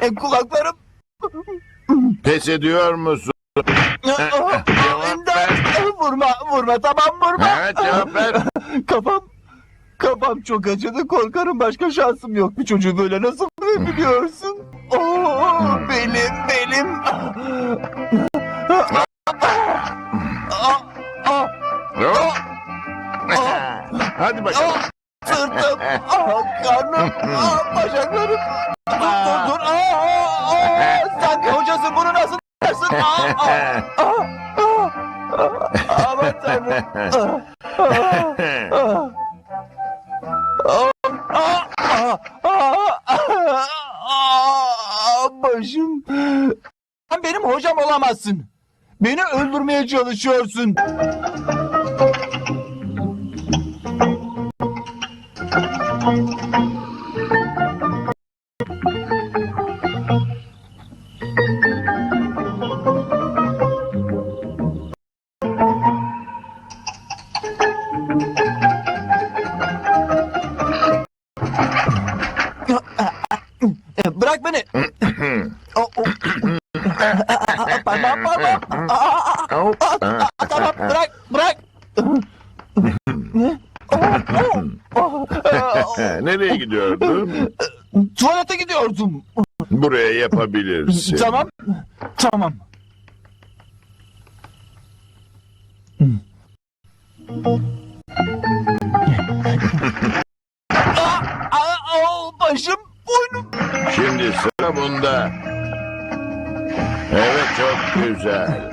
E, kulaklarım. Pes ediyor musun? Cevap İmdat. ver. Vurma, vurma tamam vurma. Evet cevap ver. Kafam, kafam çok acıdı. Korkarım başka şansım yok. Bir çocuğu böyle nasıl biliyorsun? Oo. Ah, ah, Hop. Hadi bakalım. Sırtım, ah, karnım, ah, bacaklarım. Aman tanrım. Başım. Sen benim hocam olamazsın. Beni öldürmeye çalışıyorsun. Ne? Nereye gidiyordun? Tuvalete gidiyordum. Buraya yapabilirsin. Tamam. Tamam. Aa, aa, aa, başım, boynum. Şimdi sıra bunda. Evet çok güzel.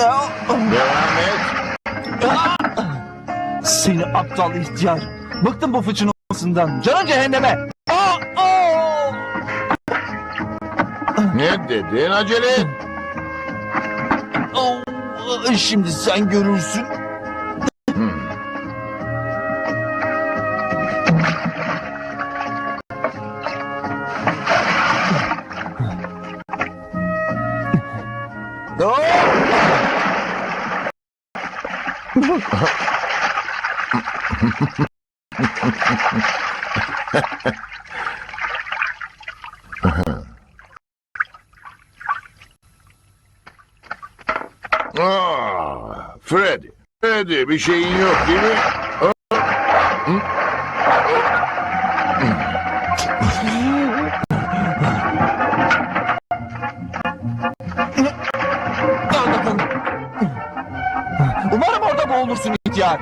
Devam et. Seni aptal ihtiyar. Bıktım bu fıçın olmasından. Canın cehenneme. Aa, aa. Ne dedin? Acele et. Aa, Şimdi sen görürsün. Hmm. Aa, Freddy. Freddy bir şeyin yok değil mi? життя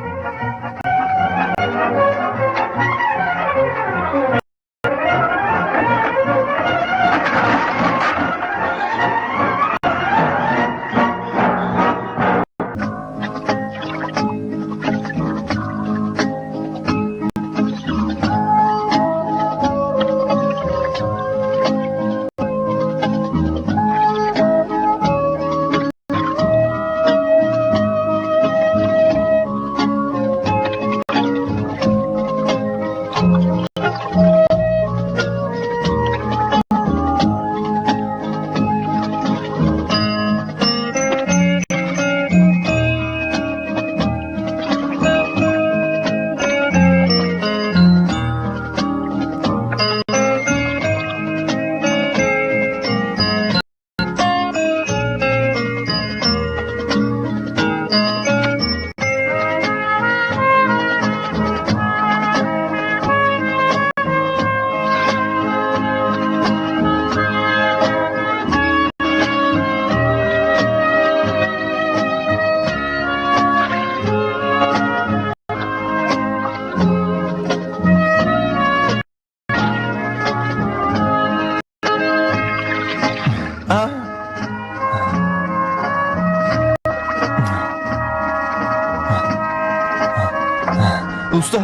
Usta,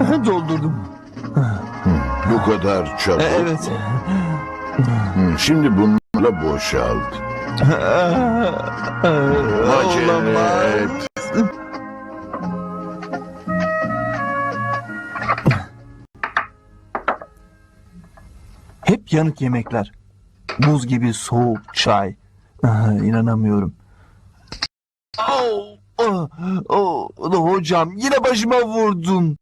doldurdum. Bu kadar çabuk. E, Evet. Hı, Şimdi bunlarla boşalt. Acele et. Hep yanık yemekler. Buz gibi soğuk çay. Ah, İnanamıyorum. Oh, oh, oh, hocam yine başıma vurdun.